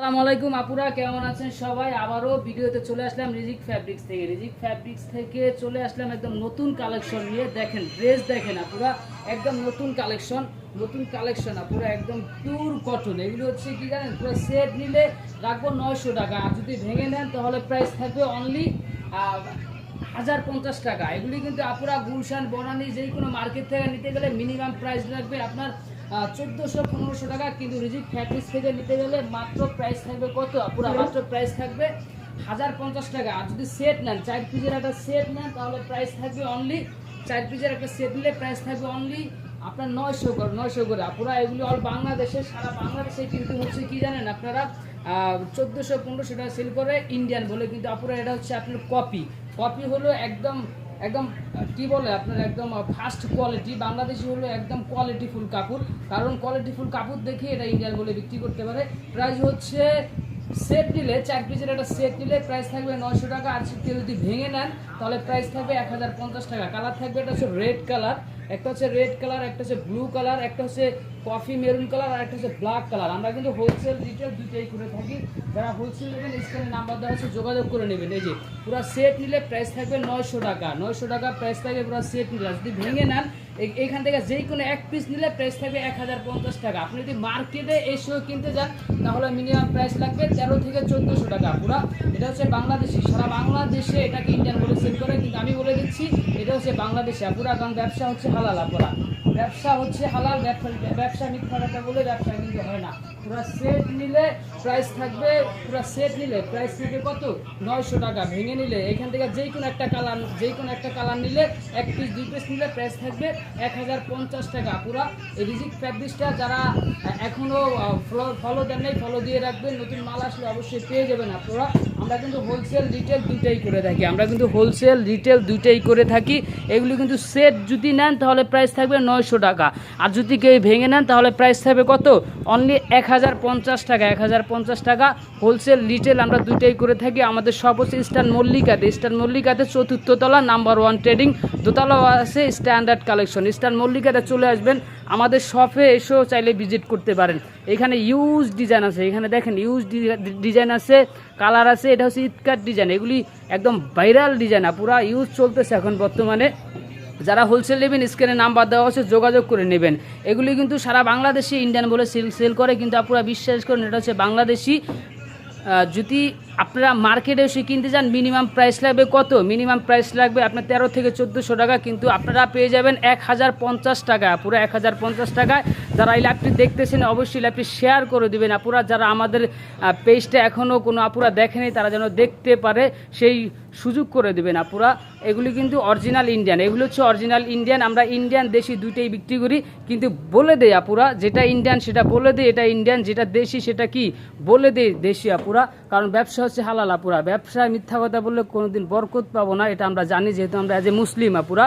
আসসালামু আলাইকুম, আপুরা, কেমন আছেন সবাই? আবারও ভিডিওতে চলে আসলাম রিজিক ফ্যাব্রিক্স থেকে। রিজিক ফ্যাব্রিক্স থেকে চলে আসলাম একদম নতুন কালেকশন নিয়ে। দেখেন ড্রেস দেখেন আপুরা, একদম নতুন কালেকশন নতুন কালেকশন আপুরা, একদম পিওর কটন এগুলো হচ্ছে কি জানেন, পুরো সেট নিলে রাখব নয়শো টাকা। আর যদি ভেঙে নেন, তাহলে প্রাইস থাকবে অনলি হাজার পঞ্চাশ টাকা। এগুলি কিন্তু আপুরা গুলশান, বনানি যে কোনো মার্কেট থেকে নিতে গেলে মিনিমাম প্রাইস লাগবে আপনার চোদ্দোশো পনেরোশো টাকা কিন্তু রিজিক ফ্যাক্টরিজ থেকে নিতে গেলে মাত্র প্রাইস থাকবে কত? পুরো মাত্র প্রাইস থাকবে হাজার পঞ্চাশ টাকা। আর যদি সেট নেন চার পিসের একটা সেট নেন তাহলে প্রাইস থাকবে অনলি চার পিসের একটা সেট নিলে প্রাইস থাকবে অনলি আপনার নয়শো করে নয়শো করে। আপুরা এগুলি অল বাংলাদেশে সারা বাংলাদেশে কিন্তু হচ্ছে কি জানেন আপনারা? চোদ্দোশো পনেরোশো টাকা সেল করে ইন্ডিয়ান বলে কিন্তু আপুরা এটা হচ্ছে আপনার কপি কপি হলো একদম একদম, কি বলে আপনার, একদম ফার্স্ট কোয়ালিটি বাংলাদেশি হলো একদম কোয়ালিটি ফুল কাপড়। কারণ কোয়ালিটি ফুল কাপড় দেখে এটা ইন্ডিয়ান বলে বিক্রি করতে পারে। প্রাইস হচ্ছে সেট নিলে, চার পিসের একটা সেট নিলে প্রাইস থাকবে নয়শো টাকা। আর কেউ যদি ভেঙে নেন, তাহলে প্রাইস থাকবে এক হাজার পঞ্চাশ টাকা। কালার থাকবে, এটা হচ্ছে রেড কালার একটা হচ্ছে রেড কালার একটা হচ্ছে ব্লু কালার একটা হচ্ছে কফি, মেরুন কালার আর একটা হচ্ছে ব্ল্যাক কালার। আমরা কিন্তু হোলসেল রিটেল দুইটাই করে থাকি। যারা হোলসেল নেবেন স্ক্রিনে নাম্বার দেওয়া হচ্ছে যোগাযোগ করে নেবেন। এই যে, পুরো সেট নিলে প্রাইস থাকবে নয়শো টাকা। নয়শো টাকা প্রাইস থাকবে পুরো সেট নিলে। যদি ভেঙে নেন, এই- এইখান থেকে যেই কোনো এক পিস নিলে প্রাইস থাকবে এক হাজার পঞ্চাশ টাকা। আপনি যদি মার্কেটে এসেও কিনতে যান, তাহলে মিনিমাম প্রাইস লাগবে তেরো থেকে চোদ্দোশো টাকা পুরা। এটা হচ্ছে বাংলাদেশি। সারা বাংলাদেশে এটাকে ইন্ডিয়ান বলে সেল করে। কিন্তু আমি বলে দিচ্ছি, এটা হচ্ছে বাংলাদেশে। পুরা কারণ ব্যবসা হচ্ছে হালাল আপুরা ব্যবসা হচ্ছে হালাল ব্যবসা ব্যবসা মিথ্যা বলে ব্যবসা কিন্তু হয় না। পুরো সেট নিলে প্রাইস থাকবে, পুরো সেট নিলে প্রাইস থাকবে কত? নয়শো টাকা। ভেঙে নিলে এখান থেকে যেই কোনো একটা কালার যেই কোনো একটা কালার নিলে এক পিস দুই পিস নিলে প্রাইস থাকবে এক হাজার পঞ্চাশ টাকা। পুরো এই রিজিক ফ্যাব্রিক্সটা যারা এখনও ফলো দেন নাই ফলো দিয়ে রাখবেন, নতুন মাল আসলে অবশ্যই পেয়ে যাবেন আপনারা। আমরা কিন্তু হোলসেল রিটেল দুইটাই করে থাকি। আমরা কিন্তু হোলসেল রিটেল দুইটাই করে থাকি। এগুলি কিন্তু সেট যদি নেন তাহলে প্রাইস থাকবে নয়শো টাকা। আর যদি কেউ ভেঙে নেন তাহলে প্রাইস থাকবে কত? অনলি এক হাজার পঞ্চাশ টাকা, এক হাজার পঞ্চাশ টাকা। হোলসেল রিটেল আমরা দুইটাই করে থাকি। আমাদের সব হচ্ছে ইস্টার্ন মল্লিকাতে ইস্টার্ন মল্লিকাতে চতুর্থ তলা নাম্বার ওয়ান ট্রেডিং দোতলাও আছে স্ট্যান্ডার্ড কালেকশন ইস্টার্ন মল্লিকাতে চলে আসবেন। আমাদের শপে এসেও চাইলে ভিজিট করতে পারেন। এখানে ইউজ ডিজাইন আছে। এখানে দেখেন ইউজ ডিজাইন আছে। কালার আছে। এটা হচ্ছে ইটকাট ডিজাইন এগুলি একদম ভাইরাল ডিজাইন পুরা ইউজ চলতেছে এখন বর্তমানে। যারা হোলসেল নেবেন স্ক্রিনে নাম্বার দেওয়া হচ্ছে যোগাযোগ করে নেবেন। এগুলি কিন্তু সারা বাংলাদেশে ইন্ডিয়ান বলে সেল সেল করে, কিন্তু আপনারা বিশ্বাস করেন, এটা হচ্ছে বাংলাদেশি জুতি আপনারা মার্কেটে এসে কিনতে যান মিনিমাম প্রাইস লাগবে কত? মিনিমাম প্রাইস লাগবে আপনার তেরো থেকে চোদ্দোশো টাকা, কিন্তু আপনারা পেয়ে যাবেন এক হাজার পঞ্চাশ টাকা, পুরো এক হাজার পঞ্চাশ টাকায়। যারা এই ল্যাপটি দেখতেছেন, অবশ্যই ল্যাপটি শেয়ার করে দেবেন। আপুরা, যারা আমাদের পেজটা এখনও কোনো আপুরা দেখেনি, তারা যেন দেখতে পারে, সেই সুযোগ করে দেবেন আপুরা। এগুলি কিন্তু অরিজিনাল ইন্ডিয়ান এগুলো হচ্ছে অরিজিনাল ইন্ডিয়ান আমরা ইন্ডিয়ান দেশি দুইটাই বিক্রি করি, কিন্তু বলে দেয় আপুরা, যেটা ইন্ডিয়ান সেটা বলে দেয় এটা ইন্ডিয়ান যেটা দেশি সেটা কি? বলে দেয় দেশি আপুরা, কারণ ব্যবসা হচ্ছে হালাল আপুরা। ব্যবসায় মিথ্যা কথা বললে কোনোদিন বরকত পাবো না, এটা আমরা জানি। যেহেতু আমরা অ্যাজ এ মুসলিম আপুরা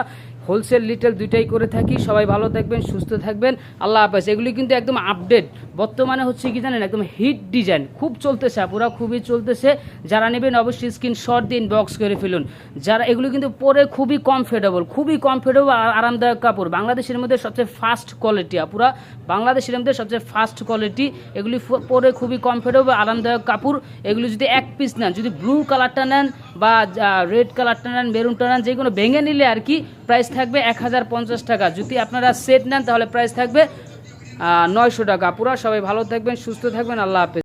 হোলসেল লিটেল দুইটাই করে থাকি। সবাই ভালো থাকবেন, সুস্থ থাকবেন। আল্লাহ হাফেজ। এগুলি কিন্তু একদম আপডেট বর্তমানে হচ্ছে কি জানেন, একদম হিট ডিজাইন খুব চলতেছে, আপুরা, খুবই চলতেছে। যারা নেবেন অবশ্যই স্ক্রিন শর্ট দিন বক্স করে ফেলুন। যারা, এগুলো কিন্তু পরে খুবই কমফোর্টেবল খুবই কমফোর্টেবল আর আরামদায়ক কাপড়। বাংলাদেশের মধ্যে সবচেয়ে ফাস্ট কোয়ালিটি আপুরা। বাংলাদেশের মধ্যে সবচেয়ে ফাস্ট কোয়ালিটি এগুলি পরে খুবই কমফোর্টেবল আরামদায়ক কাপড়। এগুলি যদি এক পিস নেন, যদি ব্লু কালারটা নেন বা রেড কালারটা নেন মেরুনটা নেন যে কোনো ভেঙে নিলে আর কি প্রাইস থাকবে এক হাজার পঞ্চাশ টাকা। যদি আপনারা সেট নেন, তাহলে প্রাইস থাকবে নয়শো টাকা। পুরা সবাই ভালো থাকবেন সুস্থ থাকবেন আল্লাহ হাফেজ।